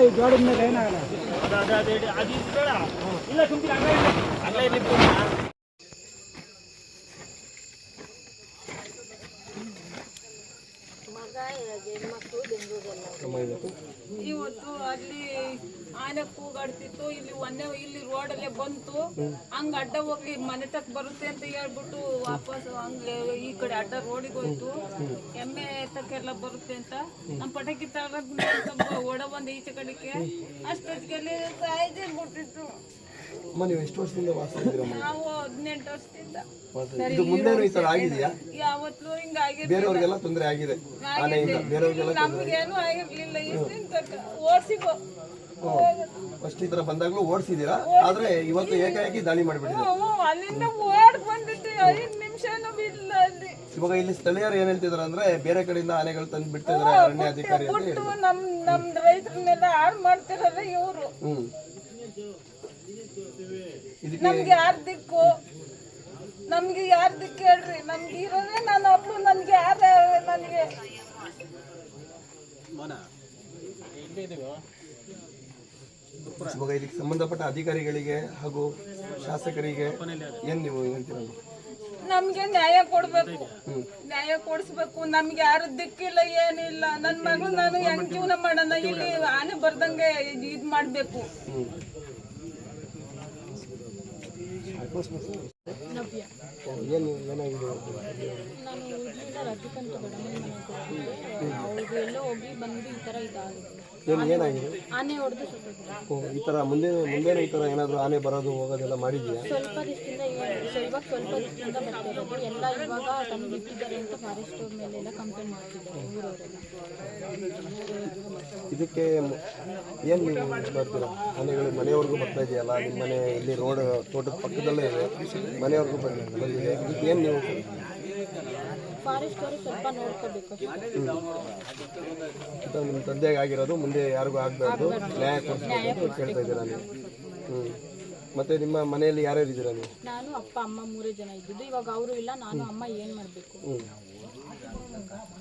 ಈ ಜೋಳದ ಮೇಲೆ ಏನಾಗಲ್ಲ ಮಗ ಹೆಣ್ಮಕ್ಳು ಬೆಂಗಳೂರಲ್ಲ ಇವತ್ತು ಅಲ್ಲಿ ಆನೆ ಕೂಗಾಡ್ತಿತ್ತು, ಇಲ್ಲಿ ಒಂದೇ ಇಲ್ಲಿ ರೋಡಲ್ಲೇ ಬಂತು. ಹಂಗ ಅಡ್ಡ ಹೋಗಿ ಮನೆ ತಕ್ ಬರುತ್ತೆ ಅಂತ ಹೇಳ್ಬಿಟ್ಟು ವಾಪಸ್ ಹಂಗೆ ಈ ಕಡೆ ಅಡ್ಡ ರೋಡಿಗೆ ಹೋಯ್ತು. ಎಮ್ಮೆ ತಕ್ಕೆಲ್ಲ ಬರುತ್ತೆ ಅಂತ. ನಮ್ಮ ಪಟಾಕಿ ತಗೊಂಡ್ ಓಡ ಬಂದ ಈಚೆ ಕಡೆಗೆ. ಅಷ್ಟೊತ್ತಿಗೆ ಬಿಟ್ಟಿತ್ತು. ಅಮ್ಮ ನೀವು ಎಷ್ಟು ವರ್ಷದಿಂದ ವಾಸಿಸಿದ್ದೀರಮ್ಮ ನಾವು ಹದಿನೆಂಟು ವರ್ಷದಿಂದ. ಇದು ಮುಂದೇನು ಈ ತರ ಆಗಿದೆಯಾ ಯಾವತ್ತೂ ಹಿಂಗಾಗಿರ್ಲಿಲ್ಲ ಬೇರೆಯವ್ರಿಗೆಲ್ಲ ತೊಂದರೆ ಆಗಿದೆ. ಆನೆಯಿಂದ ಬೇರೆಯವ್ರಿಗೆಲ್ಲ ನಮ್ಗೇನು ಆಗಿರ್ಲಿಲ್ಲ. ಇಷ್ಟಿನ ತನಕ ಓಡಿಸಿಗೋ ಫಸ್ಟ್ ಈ ತರ ಬಂದಾಗ್ಲೂ ಓಡಿಸಿದೀರಾ ಆದ್ರೆ ಇವತ್ತು ಏಕಾಏಕಿ ದಾಳಿ ಮಾಡಿಬಿಟ್ಟಿದೆ ಅಲ್ಲಿಂದ ಓಡ್ ಬಂದಿತ್ತು ಐದ್ ನಿಮಿಷನೂ ಇಲ್ಲ ಅಲ್ಲಿ. ಇವಾಗ ಇಲ್ಲಿ ಸ್ಥಳೀಯರು ಏನ್ ಹೇಳ್ತಿದಾರೆ ಅಂದ್ರೆ ಬೇರೆ ಕಡೆಯಿಂದ ಆನೆಗಳು ತಂದು ಬಿಡ್ತಾ ಇದಾರೆ ಅರಣ್ಯ ಅಧಿಕಾರಿ ಹೇಳಿ ನಮ್ ನಮ್ ರೈತರನ್ನೆಲ್ಲ ಹಾಳು ಮಾಡ್ತಿರಲ್ಲ ಇವರು. ನಮ್ಗೆ ಯಾರು ದಿಕ್ಕು? ನಮ್ಗೆ ಯಾರು ದಿಕ್ಕು ಹೇಳ್ರಿ? ನಮ್ಗೆ ಇರೋದೇ ನಾನು ಒಬ್ಳು ನನ್ಗೆ ಯಾರ ನನಗೆ. ಇವಾಗ ಇದಕ್ಕೆ ಸಂಬಂಧಪಟ್ಟ ಅಧಿಕಾರಿಗಳಿಗೆ ಹಾಗೂ ಶಾಸಕರಿಗೆ ಏನ್ ನೀವು ಹೇಳ್ತೀರಾ? ನಮ್ಗೆ ನ್ಯಾಯ ಕೊಡ್ಬೇಕು. ನ್ಯಾಯ ಕೊಡಿಸ್ಬೇಕು. ನಮ್ಗೆ ಯಾರು ದಿಕ್ಕಿಲ್ಲ ಏನಿಲ್ಲ. ನನ್ ಮಗಳು ನಾನು ಹೆಂಗ್ ಜೀವನ ಮಾಡೋಣ? ಇಲ್ಲಿ ಆನೆ ಬರ್ದಂಗೆ ಇದ್- ಇದ್ ಮಾಡ್ಬೇಕು ಏನು ಏನಾಗಿದೆ ನಾನು ಎಲ್ಲೋ ಹೋಗಿ ಬಂದು ಈ ತರ ಇದಾಗಿದೆ ಏನು ಏನಾಗಿದೆ? ಆನೆ ಹೊಡೆದು ಓ, ಈ ತರ ಮುಂದೆ ಮುಂದೆ ಈ ತರ ಏನಾದರೂ ಆನೆ ಬರೋದು ಹೋಗೋದೆಲ್ಲ ಮಾಡಿದ್ಯಾ? ಸ್ವಲ್ಪ ದಿವಸದಿಂದ ಇವಾಗ ಸ್ವಲ್ಪ ದಿವಸದಿಂದ ಬರ್ತಾ ಎಲ್ಲ ಇವಾಗ ತಂದು ಬಿಟ್ಟಿದ್ದಾರೆ ಅಂತ ಫಾರೆಸ್ಟ್ ಅವ್ರ ಮೇಲೆಲ್ಲ ಕಂಪ್ಲೇಂಟ್ ಮಾಡ್ತಿದ್ದಾರೆ ಊರವರೆಲ್ಲ. ಇದಕ್ಕೆ ಏನು ನೀವು ಬರ್ತೀರಾ ಆನೆಗಳು ಮನೆಯವ್ರಿಗೂ ಬರ್ತಾ ಇದೆಯಲ್ಲ ನಿಮ್ಮ ಮನೆ ಇಲ್ಲಿ ರೋಡ್ ತೋಟದ ಪಕ್ಕದಲ್ಲೇ ಇದೆ ಮನೆಯವ್ರಿಗೂ ಬಂದಿ ಬಂದಿದೆ ಇದಕ್ಕೆ ಏನು ನೀವು ಫಾರೆಸ್ಟ್ ಅವರು ಸ್ವಲ್ಪ ನೋಡ್ಕೋಬೇಕು ಇದು ನಿಮ್ಮ ತಂದೆಗೆ ಆಗಿರೋದು ಮುಂದೆ ಯಾರಿಗೂ ಆಗಬಾರ್ದು. ನ್ಯಾಯ ಕೊಡಿಸ್ಬೇಕು ಅಂತ ಹೇಳ್ತಾ ಇದ್ದೀರಾ ನೀವು? ಹ್ಞೂ ಮತ್ತೆ ನಿಮ್ಮ ಮನೆಯಲ್ಲಿ ಯಾರ್ಯಾರು ಇದ್ದೀರಾ ನೀವು? ನಾನು ಅಪ್ಪ ಅಮ್ಮ ಮೂರೇ ಜನ ಇದ್ದಿದ್ದು. ಇವಾಗ ಅವರು ಇಲ್ಲ ನಾನು ಅಮ್ಮ ಏನು ಮಾಡಬೇಕು?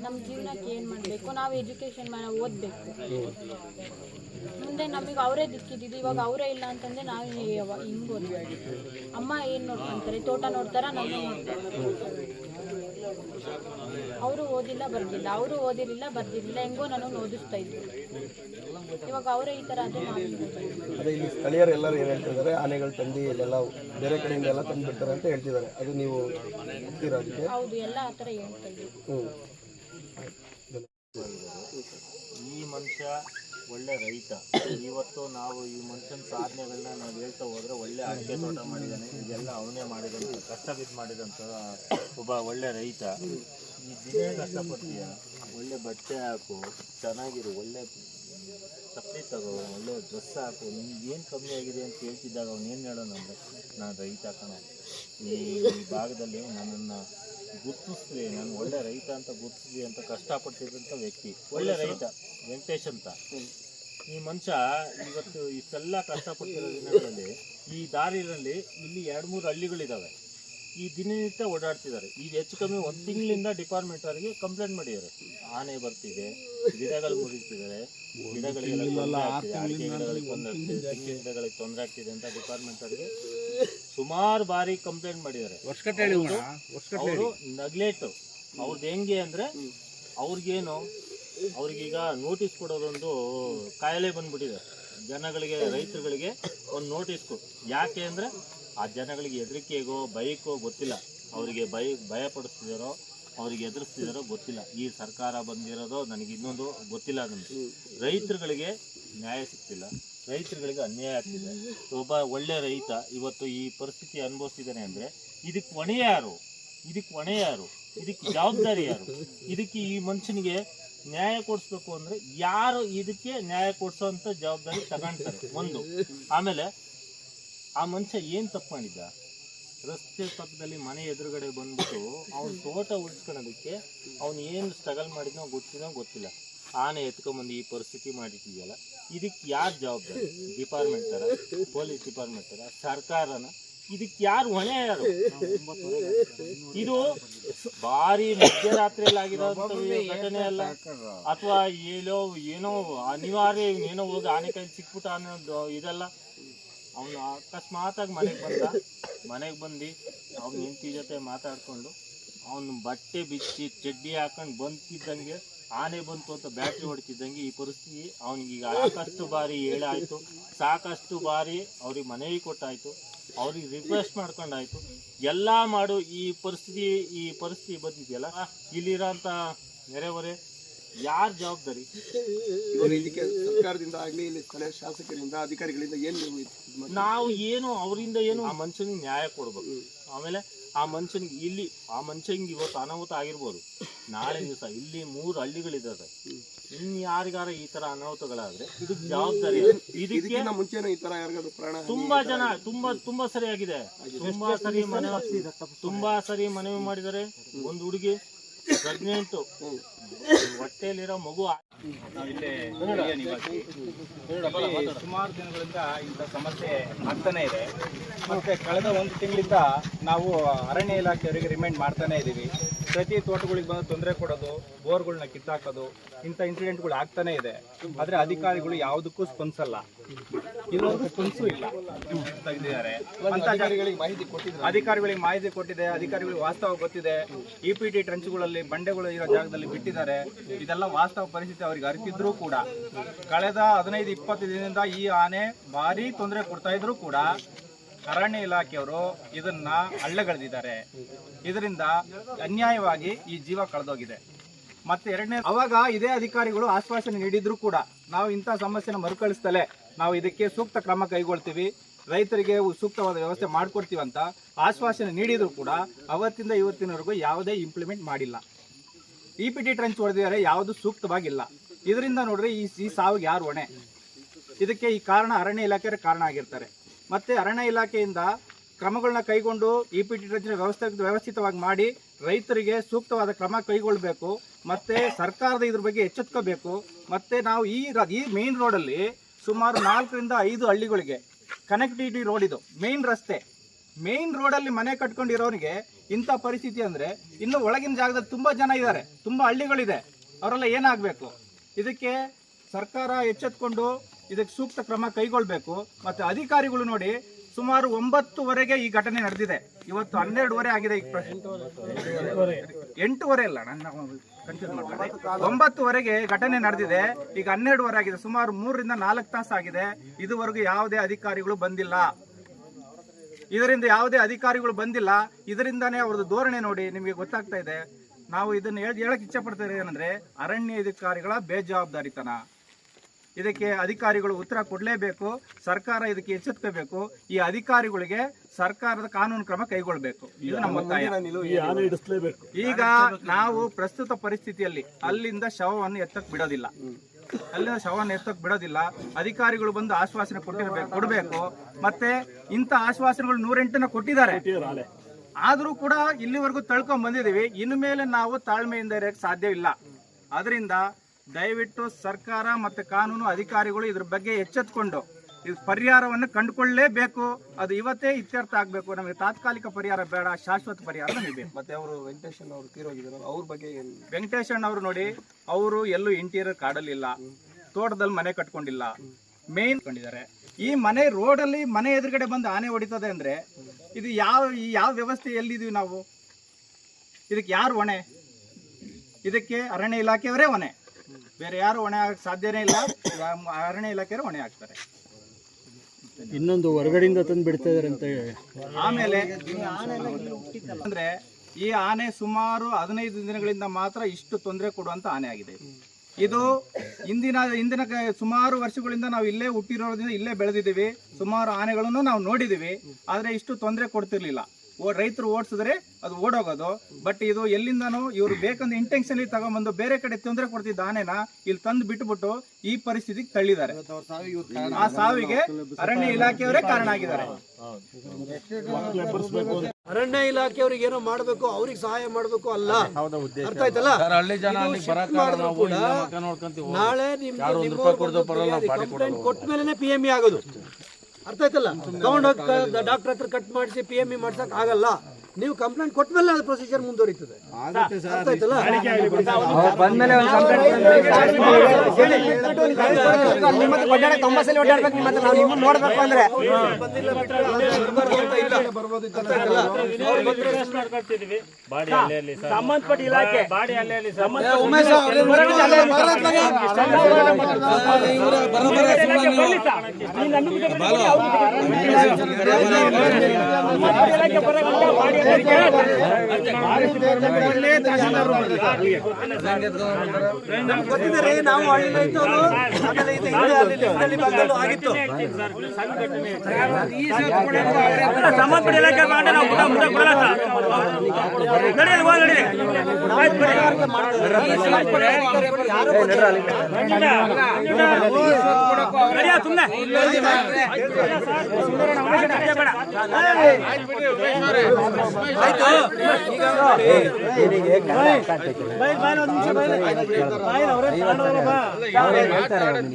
ನಮ್ಮ ಜೀವನಕ್ಕೆ ಏನು ಮಾಡಬೇಕು? ನಾವು ಎಜುಕೇಷನ್ ಮಾಡಿ ಓದಬೇಕು. ಮುಂದೆ ನಮಗೆ ಅವರೇ ದಿಕ್ಕಿದ್ದು ಇವಾಗ ಅವರೇ ಇಲ್ಲ ಅಂತಂದ್ರೆ ನಾವು ಹಿಂಗೆ ಓದ್ಬೇಕು. ಅಮ್ಮ ಏನು ನೋಡ್ಕೊಂತಾರೆ? ತೋಟ ನೋಡ್ತಾರ? ನಾನು ನೋಡ್ತಾರೆ. ಅವರು ಓದಿಲ್ಲ ಬರ್ದಿಲ್ಲ. ಅವರು ಓದಿರಲಿಲ್ಲ ಬರ್ದಿರಲಿಲ್ಲ. ಹೆಂಗೋ ನಾನು ಓದಿಸ್ತಾ ಇದ್ದೆ ಇವಾಗ ಅವರೇ ಈ ಥರ ಆದರೆ ಅದೇ ಇಲ್ಲಿ ಸ್ಥಳೀಯರು ಎಲ್ಲರೂ ಏನು ಹೇಳ್ತಿದ್ದಾರೆ ಆನೆಗಳು ತಂದು ಇಲ್ಲೆಲ್ಲ ಬೇರೆ ಕಡೆಯಿಂದ ಎಲ್ಲ ತಂದು ಬಿಡ್ತಾರೆ ಅಂತ ಹೇಳ್ತಿದ್ದಾರೆ. ಅದು ನೀವು ಹೋಗ್ತೀರಾ ಅದಕ್ಕೆ? ಹೌದು ಎಲ್ಲ ಆ ಥರ ಹೇಳ್ತಾ ಇದ್ರು. ಈ ಮನುಷ್ಯ ಒಳ್ಳೆ ರೈತ. ಇವತ್ತು ನಾವು ಈ ಮನುಷ್ಯನ ಸಾಧನೆಗಳನ್ನ ನಾವು ಹೇಳ್ತಾ ಹೋದ್ರೆ ಒಳ್ಳೆ ಅಡಿಕೆ ತೋಟ ಮಾಡಿದ್ದಾನೆ ಇದೆಲ್ಲ ಅವನೇ ಮಾಡಿದಂತ, ಕಷ್ಟ ಬಿದ್ದು ಮಾಡಿದಂತ ಒಬ್ಬ ಒಳ್ಳೆ ರೈತ. ಈ ದಿನೇ ಕಷ್ಟಪಡ್ತೀಯ? ಒಳ್ಳೆ ಬಟ್ಟೆ ಹಾಕು, ಚೆನ್ನಾಗಿರು, ಒಳ್ಳೆ ಚಪ್ಪಲಿ ತಗೋ, ಒಳ್ಳೆ ಡ್ರೆಸ್ ಹಾಕು. ನಿಮ್ಗೆ ಏನು ಕಮ್ಮಿ ಆಗಿದೆ ಅಂತ ಹೇಳ್ತಿದ್ದಾಗ ಅವ್ನು ಏನು ಹೇಳೋಣ ಅಂದರೆ, ನಾನು ರೈತ ಕಣ. ಈ ಭಾಗದಲ್ಲಿ ನನ್ನನ್ನು ಗುರುತಿಸ್ಲಿ ನಾನು ಒಳ್ಳೆ ರೈತ ಅಂತ ಗುರುತಿಸ್ಲಿ ಅಂತ ಕಷ್ಟಪಟ್ಟಿದ್ದಂಥ ವ್ಯಕ್ತಿ. ಒಳ್ಳೆ ರೈತ ವೆಂಕಟೇಶ್ ಅಂತ. ಈ ಮನುಷ್ಯ ಇವತ್ತು ಇಷ್ಟೆಲ್ಲ ಕಷ್ಟಪಟ್ಟಿರೋ ದಿನಗಳಲ್ಲಿ ಈ ದಾರಿನಲ್ಲಿ ಇಲ್ಲಿ ಎರಡು ಮೂರು ಹಳ್ಳಿಗಳಿದ್ದಾವೆ ಈ ದಿನನಿತ್ಯ ಓಡಾಡ್ತಿದ್ದಾರೆ. ಈಗ ಹೆಚ್ಚು ಕಮ್ಮಿ ಒಂದು ತಿಂಗಳಿಂದ ಡಿಪಾರ್ಟ್ಮೆಂಟ್ ಅವರಿಗೆ ಕಂಪ್ಲೇಂಟ್ ಮಾಡಿದ್ದಾರೆ. ಆನೆ ಬರ್ತಿದೆ ಗಿಡಗಳು ಮುರಿತಿದ್ದಾರೆ ಗಿಡಗಳಿಗೆ ತೊಂದರೆ ಆಗ್ತಿದೆ ಗಿಡಗಳಿಗೆ ತೊಂದರೆ ಆಗ್ತಿದೆ ಅಂತ ಡಿಪಾರ್ಟ್ಮೆಂಟ್ ಅವರಿಗೆ ಸುಮಾರು ಬಾರಿ ಕಂಪ್ಲೇಂಟ್ ಮಾಡಿದ್ದಾರೆ. ಅವರು ನಗ್ಲೆಟ್ ಅವ್ರದ್ದು ಹೆಂಗೆ ಅಂದ್ರೆ ಅವ್ರಿಗೇನು ಅವ್ರಿಗೀಗ ನೋಟಿಸ್ ಕೊಡೋದೊಂದು ಕಾಯಿಲೆ ಬಂದ್ಬಿಟ್ಟಿದೆ. ಜನಗಳಿಗೆ ರೈತರುಗಳಿಗೆ ಒಂದು ನೋಟಿಸ್ ಕೊಡು. ಯಾಕೆ ಅಂದ್ರೆ ಆ ಜನಗಳಿಗೆ ಹೆದರಿಕೆಗೋ ಭಯಕ್ಕೋ ಗೊತ್ತಿಲ್ಲ. ಅವರಿಗೆ ಭಯ ಭಯ ಪಡಿಸ್ತಿದಾರೋ ಅವ್ರಿಗೆ ಎದುರಿಸ್ತಿದಾರೋ ಗೊತ್ತಿಲ್ಲ. ಈ ಸರ್ಕಾರ ಬಂದಿರೋದೋ ನನಗೆ ಇನ್ನೊಂದು ಗೊತ್ತಿಲ್ಲ ಅದನ್ನು. ರೈತರುಗಳಿಗೆ ನ್ಯಾಯ ಸಿಗ್ತಿಲ್ಲ. ರೈತರುಗಳಿಗೆ ಅನ್ಯಾಯ ಆಗ್ತಿದೆ. ಒಬ್ಬ ಒಳ್ಳೆ ರೈತ ಇವತ್ತು ಈ ಪರಿಸ್ಥಿತಿ ಅನುಭವಿಸ್ತಿದ್ದಾನೆ ಅಂದ್ರೆ, ಇದಕ್ಕೆ ಹೊಣೆ ಯಾರು? ಇದಕ್ಕೆ ಹೊಣೆ ಯಾರು? ಇದಕ್ಕೆ ಜವಾಬ್ದಾರಿ ಯಾರು? ಇದಕ್ಕೆ ಈ ಮನುಷ್ಯನಿಗೆ ನ್ಯಾಯ ಕೊಡಿಸ್ಬೇಕು ಅಂದ್ರೆ ಯಾರು ಇದಕ್ಕೆ ನ್ಯಾಯ ಕೊಡಿಸೋಂಥ ಜವಾಬ್ದಾರಿ ತಗೊಂಡ್ತಾರೆ ಒಂದು. ಆಮೇಲೆ ಆ ಮನುಷ್ಯ ಏನ್ ತಪ್ಪು ಮಾಡಿದ್ದ? ರಸ್ತೆ ಪಕ್ಕದಲ್ಲಿ ಮನೆ ಎದುರುಗಡೆ ಬಂದ್ಬಿಟ್ಟು ಅವ್ನ ತೋಟ ಉಳಿಸ್ಕೊಳ್ಳೋದಕ್ಕೆ ಅವ್ನು ಏನು ಸ್ಟ್ರಗಲ್ ಮಾಡಿದ್ನೋ ಗೊತ್ತಿನೋ ಗೊತ್ತಿಲ್ಲ. ಆನೆ ಎತ್ಕೊಂಬಂದು ಈ ಪರಿಸ್ಥಿತಿ ಮಾಡಿಟ್ಟಿದೆಯಲ್ಲ ಇದಕ್ಕೆ ಯಾರು ಜವಾಬ್ದಾರಿ? ಡಿಪಾರ್ಟ್ಮೆಂಟ್ ತರ ಪೊಲೀಸ್ ಡಿಪಾರ್ಟ್ಮೆಂಟ್ ತರ ಸರ್ಕಾರನ? ಇದಕ್ಕೆ ಯಾರು ಹೊಣೆ ಯಾರು ಇದು ಭಾರಿ ಮಧ್ಯರಾತ್ರಿಯಲ್ಲಿ ಆಗಿರೋ ಘಟನೆ ಅಲ್ಲ? ಅಥವಾ ಏನೋ ಏನೋ ಅನಿವಾರ್ಯ ಏನೋ ಹೋಗಿ ಆನೆ ಕೈ ಸಿಕ್ಬಿಟ್ಟು ಅನ್ನೋದು ಇದಲ್ಲ? ಅವನು ಅಕಸ್ಮಾತಾಗಿ ಮನೆಗೆ ಬಂದ. ಮನೆಗೆ ಬಂದು ಅವ್ನ್ ಹೆಂಡತಿ ಜೊತೆ ಮಾತಾಡ್ಕೊಂಡು ಅವನು ಬಟ್ಟೆ ಬಿಚ್ಚಿ ಚಡ್ಡಿ ಹಾಕೊಂಡು ಬಂತಿದ್ದಂಗೆ ಆನೆ ಬಂತು ಅಂತ ಬ್ಯಾಟ್ರಿ ಹೊಡಿತಿದ್ದಂಗೆ ಈ ಪರಿಸ್ಥಿತಿ ಅವನಿಗೀಗ ಸಾಕಷ್ಟು ಬಾರಿ ಹೇಳಾಯ್ತು ಸಾಕಷ್ಟು ಬಾರಿ ಅವ್ರಿಗೆ ಮನೆಗೆ ಕೊಟ್ಟಾಯ್ತು. ಅವ್ರಿಗೆ ರಿಕ್ವೆಸ್ಟ್ ಮಾಡ್ಕೊಂಡಾಯ್ತು. ಎಲ್ಲ ಮಾಡು, ಈ ಪರಿಸ್ಥಿತಿ ಈ ಪರಿಸ್ಥಿತಿ ಬಂದಿದೆಯಲ್ಲ, ಇಲ್ಲಿರೋಂಥ ನೆರೆಹೊರೆ ಯಾರ ಜವಾಬ್ದಾರಿ? ಸರ್ಕಾರದಿಂದ ಆಗ್ಲಿ ಇಲ್ಲಿ ಸ್ಥಳೀಯ ಶಾಸಕರಿಂದ ಅಧಿಕಾರಿಗಳಿಂದ ಏನ್ ನೀವು ಇದ್ ಮಾಡ್ತೀರಿ? ನಾವು ಏನು ಅವರಿಂದ ಏನು ಆ ಮನುಷ್ಯನಿಗೆ ನ್ಯಾಯ ಕೊಡ್ಬೇಕು. ಆಮೇಲೆ ಆ ಮನುಷ್ಯನಿಗೆ ಇಲ್ಲಿ ಆ ಮನುಷ್ಯನಿಗೆ ಇವತ್ತು ಅನಾಹುತ ಆಗಿರ್ಬೋದು. ನಾಳೆ ದಿವಸ ಇಲ್ಲಿ ಮೂರು ಹಳ್ಳಿಗಳಿದ್ದಾವೆ. ಇನ್ ಯಾರಿಗಾರ ಈ ತರ ಅನಾಹುತಗಳಾದ್ರೆ ಇದು ಜವಾಬ್ದಾರಿ. ಇದಕ್ಕೆ ಇದಕ್ಕಿಂತ ಮುಂಚೆನೂ ಈ ತರ ಯಾರಿಗಾದ್ರು ಪ್ರಾಣ ಹಾನಿ ತುಂಬಾ ಜನ ತುಂಬಾ ತುಂಬಾ ಸರಿ ಆಗಿದೆ. ತುಂಬಾ ಸರಿ ಮನವಿ ತುಂಬಾ ಸರಿ ಮನವಿ ಮಾಡಿದ್ದಾರೆ. ಒಂದು ಹುಡುಗಿ ಪ್ರೆಗ್ನೆಂಟ್ ಹೊಟ್ಟೆಯಲ್ಲಿರೋ ಮಗು ನಿವಾಸಿ. ಸುಮಾರು ದಿನಗಳಿಂದ ಇಂಥ ಸಮಸ್ಯೆ ಆಗ್ತಾನೆ ಇದೆ. ಮತ್ತೆ ಕಳೆದ ಒಂದು ತಿಂಗಳಿಂದ ನಾವು ಅರಣ್ಯ ಇಲಾಖೆಯವರಿಗೆ ರಿಮೈಂಡ್ ಮಾಡ್ತಾನೆ ಇದ್ದೀವಿ ಪ್ರತಿ ತೋಟಗಳಿಗೆ ಬಂದು ತೊಂದರೆ ಕೊಡೋದು ಬೋರ್ಗಳನ್ನ ಕಿತ್ತಾಕೋದು ಇಂಥ ಇನ್ಸಿಡೆಂಟ್ಗಳು ಆಗ್ತಾನೆ ಇದೆ. ಆದ್ರೆ ಅಧಿಕಾರಿಗಳು ಯಾವುದಕ್ಕೂ ಸ್ಪಂದಿಸಲ್ಲ. ಇನ್ನೊಂದು ಸ್ಪಂದಿಸೂ ಇಲ್ಲ. ತೆಗೆದಿದ್ದಾರೆ. ಅಧಿಕಾರಿಗಳಿಗೆ ಮಾಹಿತಿ ಕೊಟ್ಟಿದ್ರು? ಅಧಿಕಾರಿಗಳಿಗೆ ಮಾಹಿತಿ ಕೊಟ್ಟಿದೆ ಅಧಿಕಾರಿಗಳಿಗೆ ವಾಸ್ತವ ಗೊತ್ತಿದೆ. ಇ ಪಿ ಟಿ ಟ್ರಂಚ್ಗಳಲ್ಲಿ ಬಂಡೆಗಳು ಇರೋ ಜಾಗದಲ್ಲಿ ಬಿಟ್ಟಿದ್ದಾರೆ. ಇದೆಲ್ಲ ವಾಸ್ತವ ಪರಿಸ್ಥಿತಿ ಅವ್ರಿಗೆ ಅರಿತಿದ್ರು ಕೂಡ ಕಳೆದ ಹದಿನೈದು ಇಪ್ಪತ್ತು ದಿನದಿಂದ ಈ ಆನೆ ಭಾರಿ ತೊಂದರೆ ಕೊಡ್ತಾ ಇದ್ರು ಕೂಡ ಅರಣ್ಯ ಇಲಾಖೆಯವರು ಇದನ್ನ ಹಳ್ಳೆಗಳೆದಿದ್ದಾರೆ. ಇದರಿಂದ ಅನ್ಯಾಯವಾಗಿ ಈ ಜೀವ ಕಳೆದೋಗಿದೆ. ಮತ್ತೆ ಎರಡನೇ, ಅವಾಗ ಇದೇ ಅಧಿಕಾರಿಗಳು ಆಶ್ವಾಸನೆ ನೀಡಿದ್ರು ಕೂಡ. ನಾವು ಇಂಥ ಸಮಸ್ಯೆನ ಮರುಕಳಿಸ್ತಲೇ ನಾವು ಇದಕ್ಕೆ ಸೂಕ್ತ ಕ್ರಮ ಕೈಗೊಳ್ತೀವಿ, ರೈತರಿಗೆ ಸೂಕ್ತವಾದ ವ್ಯವಸ್ಥೆ ಮಾಡಿಕೊಡ್ತೀವಿ ಅಂತ ಆಶ್ವಾಸನೆ ನೀಡಿದ್ರು ಕೂಡ ಅವತ್ತಿಂದ ಇವತ್ತಿನವರೆಗೂ ಯಾವುದೇ ಇಂಪ್ಲಿಮೆಂಟ್ ಮಾಡಿಲ್ಲ. ಇ ಪಿ ಟಿ ಟ್ರೆಂಚ್ ಹೊಡೆದಿದ್ದಾರೆ, ಯಾವುದು ಸೂಕ್ತವಾಗಿಲ್ಲ. ಇದರಿಂದ ನೋಡ್ರಿ ಈ ಈ ಸಾವಿಗೆ ಯಾರು ಹೊಣೆ? ಇದಕ್ಕೆ ಈ ಕಾರಣ ಅರಣ್ಯ ಇಲಾಖೆಯ ಕಾರಣ ಆಗಿರ್ತಾರೆ. ಮತ್ತೆ ಅರಣ್ಯ ಇಲಾಖೆಯಿಂದ ಕ್ರಮಗಳನ್ನ ಕೈಗೊಂಡು ಇ ಪಿ ಟಿ ರಚನೆ ವ್ಯವಸ್ಥೆ ವ್ಯವಸ್ಥಿತವಾಗಿ ಮಾಡಿ ರೈತರಿಗೆ ಸೂಕ್ತವಾದ ಕ್ರಮ ಕೈಗೊಳ್ಳಬೇಕು ಮತ್ತೆ ಸರ್ಕಾರದ ಇದ್ರ ಬಗ್ಗೆ ಎಚ್ಚೆತ್ಕೋಬೇಕು, ಮತ್ತೆ ನಾವು ಈ ಈ ಮೇನ್ ರೋಡಲ್ಲಿ ಸುಮಾರು ನಾಲ್ಕರಿಂದ ಐದು ಹಳ್ಳಿಗಳಿಗೆ ಕನೆಕ್ಟಿವಿಟಿ ರೋಡ್ ಇದು ಮೇನ್ ರಸ್ತೆ. ಮೇನ್ ರೋಡಲ್ಲಿ ಮನೆ ಕಟ್ಕೊಂಡಿರೋರಿಗೆ ಇಂಥ ಪರಿಸ್ಥಿತಿ ಅಂದ್ರೆ ಇನ್ನು ಒಳಗಿನ ಜಾಗದಲ್ಲಿ ತುಂಬಾ ಜನ ಇದ್ದಾರೆ ತುಂಬಾ ಹಳ್ಳಿಗಳಿದೆ, ಅವರೆಲ್ಲ ಏನಾಗಬೇಕು? ಇದಕ್ಕೆ ಸರ್ಕಾರ ಎಚ್ಚೆತ್ಕೊಂಡು ಇದಕ್ಕೆ ಸೂಕ್ತ ಕ್ರಮ ಕೈಗೊಳ್ಬೇಕು. ಮತ್ತೆ ಅಧಿಕಾರಿಗಳು ನೋಡಿ ಸುಮಾರು ಒಂಬತ್ತುವರೆಗೆ ಈ ಘಟನೆ ನಡೆದಿದೆ. ಇವತ್ತು ಹನ್ನೆರಡುವರೆ ಆಗಿದೆ ಈಗ ಎಂಟೂವರೆ ಅಲ್ಲ, ನನ್ನ ಕನ್ಫ್ಯೂಸ್ ಮಾಡ್ತಾರೆ ಒಂಬತ್ತುವರೆಗೆ ಘಟನೆ ನಡೆದಿದೆ. ಈಗ ಹನ್ನೆರಡುವರೆ ಆಗಿದೆ, ಸುಮಾರು ಮೂರರಿಂದ ನಾಲ್ಕು ತಾಸು ಆಗಿದೆ. ಇದುವರೆಗೂ ಯಾವುದೇ ಅಧಿಕಾರಿಗಳು ಬಂದಿಲ್ಲ. ಇದರಿಂದ ಯಾವುದೇ ಅಧಿಕಾರಿಗಳು ಬಂದಿಲ್ಲ. ಇದರಿಂದಾನೇ ಅವ್ರದ್ದು ಧೋರಣೆ ನೋಡಿ ನಿಮಗೆ ಗೊತ್ತಾಗ್ತಾ ಇದೆ. ನಾವು ಇದನ್ನು ಹೇಳಕ್ಕೆ ಹೇಳಕ್ ಇಚ್ಛೆ ಪಡ್ತಾ ಏನಂದ್ರೆ ಅರಣ್ಯ ಅಧಿಕಾರಿಗಳ ಬೇಜವಾಬ್ದಾರಿತನ. ಇದಕ್ಕೆ ಅಧಿಕಾರಿಗಳು ಉತ್ತರ ಕೊಡಲೇಬೇಕು ಸರ್ಕಾರ ಇದಕ್ಕೆ ಎಚ್ಚೆತ್ಕೋಬೇಕು ಈ ಅಧಿಕಾರಿಗಳಿಗೆ ಸರ್ಕಾರದ ಕಾನೂನು ಕ್ರಮ ಕೈಗೊಳ್ಳಬೇಕು ಇದು ನಮ್ಮ ಒತ್ತಾಯ. ಈಗ ನಾವು ಪ್ರಸ್ತುತ ಪರಿಸ್ಥಿತಿಯಲ್ಲಿ ಅಲ್ಲಿಂದ ಶವವನ್ನು ಎತ್ತಕ್ ಬಿಡೋದಿಲ್ಲ. ಅಲ್ಲಿಂದ ಶವವನ್ನು ಎತ್ತಕ್ ಬಿಡೋದಿಲ್ಲ. ಅಧಿಕಾರಿಗಳು ಬಂದು ಆಶ್ವಾಸನೆ ಕೊಟ್ಟಿರಬೇಕು ಕೊಡಬೇಕು. ಮತ್ತೆ ಇಂಥ ಆಶ್ವಾಸನೆಗಳು ನೂರೆಂಟನ್ನ ಕೊಟ್ಟಿದ್ದಾರೆ. ಆದ್ರೂ ಕೂಡ ಇಲ್ಲಿವರೆಗೂ ತಳ್ಕೊಂಡ್ ಬಂದಿದೀವಿ ಇನ್ನು ಮೇಲೆ ನಾವು ತಾಳ್ಮೆಯಿಂದ ಇರಕ್ಕೆ ಸಾಧ್ಯವಿಲ್ಲ ಅದರಿಂದ ದಯವಿಟ್ಟು ಸರ್ಕಾರ ಮತ್ತು ಕಾನೂನು ಅಧಿಕಾರಿಗಳು ಇದ್ರ ಬಗ್ಗೆ ಎಚ್ಚೆತ್ಕೊಂಡು ಇದು ಪರಿಹಾರವನ್ನು ಕಂಡುಕೊಳ್ಳಲೇಬೇಕು ಅದು ಇವತ್ತೇ ಇತ್ಯರ್ಥ ಆಗಬೇಕು. ನಮಗೆ ತಾತ್ಕಾಲಿಕ ಪರಿಹಾರ ಬೇಡ ಶಾಶ್ವತ ಪರಿಹಾರ ನಮಗೆ ಬೇಕು. ಮತ್ತೆ ಅವರು ವೆಂಕಟೇಶನ್ ಅವರು ತೀರೋಗಿದ್ದಾರೆ ಅವ್ರ ಬಗ್ಗೆ ವೆಂಕಟೇಶ್ ಅಣ್ಣವ್ರು ನೋಡಿ ಅವರು ಎಲ್ಲೂ ಇಂಟೀರಿಯರ್ ಕಾಡಲಿಲ್ಲ. ತೋಟದಲ್ಲಿ ಮನೆ ಕಟ್ಕೊಂಡಿಲ್ಲ. ಮೇನ್ ಕಂಡಿದ್ದಾರೆ. ಈ ಮನೆ ರೋಡಲ್ಲಿ ಮನೆ ಎದುರುಗಡೆ ಬಂದು ಆನೆ ಹೊಡಿತದೆ ಅಂದರೆ ಇದು ಯಾವ ಯಾವ ವ್ಯವಸ್ಥೆ ಎಲ್ಲಿದೀವಿ ನಾವು? ಇದಕ್ಕೆ ಯಾರು ಹೊಣೆ? ಇದಕ್ಕೆ ಅರಣ್ಯ ಇಲಾಖೆಯವರೇ ಹೊಣೆ. ಬೇರೆ ಯಾರು ಹೊಣೆ ಆಗಕ್ಕೆ ಸಾಧ್ಯನೇ ಇಲ್ಲ. ಅರಣ್ಯ ಇಲಾಖೆಯವರು ಹೊಣೆ ಆಗ್ತಾರೆ ಇನ್ನೊಂದು ಹೊರಗಡೆಯಿಂದ ತಂದು ಬಿಡ್ತಾ ಇದಾರೆ ಅಂತ ಆಮೇಲೆ ಅಂದ್ರೆ ಈ ಆನೆ ಸುಮಾರು ಹದಿನೈದು ದಿನಗಳಿಂದ ಮಾತ್ರ ಇಷ್ಟು ತೊಂದರೆ ಕೊಡುವಂತ ಆನೆ ಆಗಿದೆ. ಇದು ಇಂದಿನ ಇಂದಿನ ಸುಮಾರು ವರ್ಷಗಳಿಂದ ನಾವು ಇಲ್ಲೇ ಹುಟ್ಟಿರೋದ್ರಿಂದ ಇಲ್ಲೇ ಬೆಳೆದಿದ್ದೀವಿ. ಸುಮಾರು ಆನೆಗಳನ್ನು ನಾವು ನೋಡಿದ್ದೀವಿ. ಆದರೆ ಇಷ್ಟು ತೊಂದರೆ ಕೊಡ್ತಿರ್ಲಿಲ್ಲ. ರೈತರು ಓಡಿಸಿದ್ರೆ ಅದು ಓಡೋಗೋದು. ಬಟ್ ಇದು ಎಲ್ಲಿಂದನೂ ಇವರು ಬೇಕಂದ್ರೆ ಇಂಟೆನ್ಷನ್ ತಗೊಂಬಂದು ಬೇರೆ ಕಡೆ ತೊಂದರೆ ಕೊಡ್ತಿದ್ದ ಆನೆನ ಇಲ್ಲಿ ತಂದು ಬಿಟ್ಬಿಟ್ಟು ಈ ಪರಿಸ್ಥಿತಿಗೆ ತಳ್ಳಿದ್ದಾರೆ. ಆ ಸಾವಿಗೆ ಅರಣ್ಯ ಇಲಾಖೆಯವರೇ ಕಾರಣ ಆಗಿದ್ದಾರೆ. ಅರಣ್ಯ ಇಲಾಖೆಯವ್ರಿಗೆ ಏನೋ ಮಾಡಬೇಕು ಅವ್ರಿಗೆ ಸಹಾಯ ಮಾಡಬೇಕು ಅಲ್ಲ. ಅರ್ಥ ಆಯ್ತಲ್ಲ? ನಾಳೆ ನಿಮ್ಗೆ ಕಂಪ್ಲೇಂಟ್ ಕೊಟ್ಟ ಮೇಲೆ ಪಿ ಎಂ ಇ ಆಗೋದು. ಅರ್ಥ ಆಯ್ತಲ್ಲ? ತಗೊಂಡೋಗಿ ಡಾಕ್ಟರ್ ಹತ್ರ ಕಟ್ ಮಾಡಿಸಿ ಪಿ ಎಂ ಇ ಮಾಡ್ಸಕ್ ಆಗಲ್ಲ. ನೀವು ಕಂಪ್ಲೇಂಟ್ ಕೊಟ್ಟ ಮೇಲೆ ಅದು ಪ್ರೊಸೀಜರ್ ಮುಂದುವರಿತದೆ. ಅರ್ಥ ಆಯ್ತಲ್ಲ? ಬರ್ಬೋದು ಬಾಡಿ ಅಲ್ಲೇ ಅಲ್ಲಿ ಸಂಬಂಧಪಟ್ಟ ಇಲಾಖೆ ಬಾಡಿ ಉಮೇಶ್ ಗೊತ್ತಿದೆ ನಾವು ಹಳ್ಳಿಲಿ ಇದ್ದವರು ಆಮೇಲೆ ಅಲ್ಲಿ ಲಿಫ್ಟಲ್ಲಿ ಆಗಿತ್ತು ಸಂಬಂಧಪಟ್ಟ ಇಲಾಖೆ ಮಾಡಿ ನಾವು ಕೂಡ ಮುಂದೆ ಕೊಡಲ್ಲ ನಡೆಯಲ್ಲ ಹೋಗಿ ನಡಿಯ ಸುಮ್ಮನೆ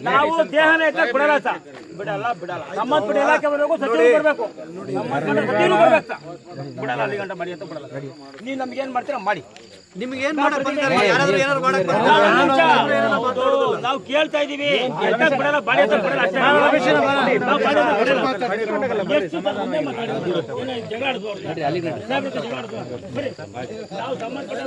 ನಾವು ದೇಹನ ಎತ್ತಕ್ ಬಿಡಲ್ಲ ಸರ್. ಬಿಡಲ್ಲ ಬಿಡಲ್ಲ. ಸಂಬಂಧಪಟ್ಟ ಇಲಾಖೆ ಬರಬೇಕು. ಸಚಿವರು ಬರಬೇಕು ಬಿಡಲ್ಲ ಅಲ್ಲಿ ಗಂಟೆ ಮಾಡಿ ಅಂತ ಬಿಡಲ್ಲ. ನೀವು ನಮ್ಗೆ ಏನ್ ಮಾಡ್ತೀರಾ ಮಾಡಿ. ನಿಮ್ಗೆ ಏನ್ ಮಾಡಕ್ ಬಂದಿದ್ದಾರೆ ಯಾರಾದ್ರೂ ಏನಾದ್ರು ಮಾಡಕ್ ನಾವು ಕೇಳ್ತಾ ಇದೀವಿ ಜಗಳ. ನಾವು ಸಂಬಂಧಪಟ್ಟ